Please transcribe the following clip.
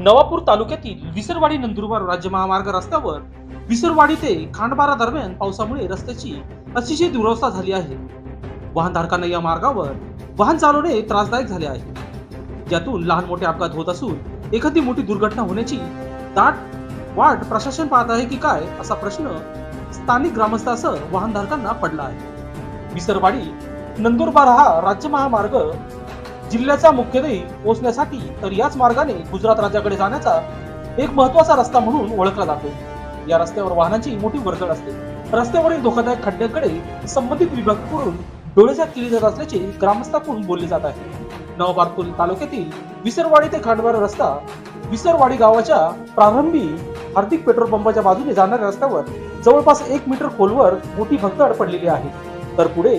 नवापूर तालुक्यातील विसरवाडी नंदुरबार राज्य महामार्ग रस्त्यावर विसरवाडी ते खांडबारा दरम्यान पावसामुळे रस्त्याची अतिशय दुरवस्था झाली आहे. वाहनधारकांना या मार्गावर वाहन चालवणे त्रासदायक झाले आहे. यातून लहान मोठे अपघात होत असून एखादी मोठी दुर्घटना होण्याची दाट वाट प्रशासन पाहत आहे की काय असा प्रश्न स्थानिक ग्रामस्थासह वाहनधारकांना पडला आहे. विसरवाडी नंदुरबार हा राज्य महामार्ग जिल्ह्याचा मुख्यतही पोहोचण्यासाठी तर याच मार्गाने गुजरात राज्याकडे जाण्याचा एक महत्त्वाचा रस्ता म्हणून ओळखला जातो. या रस्त्यावर वाहनांची मोठी वर्दळ असते. रस्त्यावरील धोकादायक खड्ड्यांकडे संबंधित विभागाकडून डोळेझाक केली जात असल्याचे ग्रामस्थाकडून बोलले जात आहे. नवबारपूर तालुक्यातील विसरवाडी ते खांडवार रस्ता विसरवाडी गावाच्या प्रारंभी हार्दिक पेट्रोल पंपाच्या बाजूने जाणाऱ्या रस्त्यावर जवळपास एक मीटर खोलवर मोठी भगदड पडलेली आहे. तर पुढे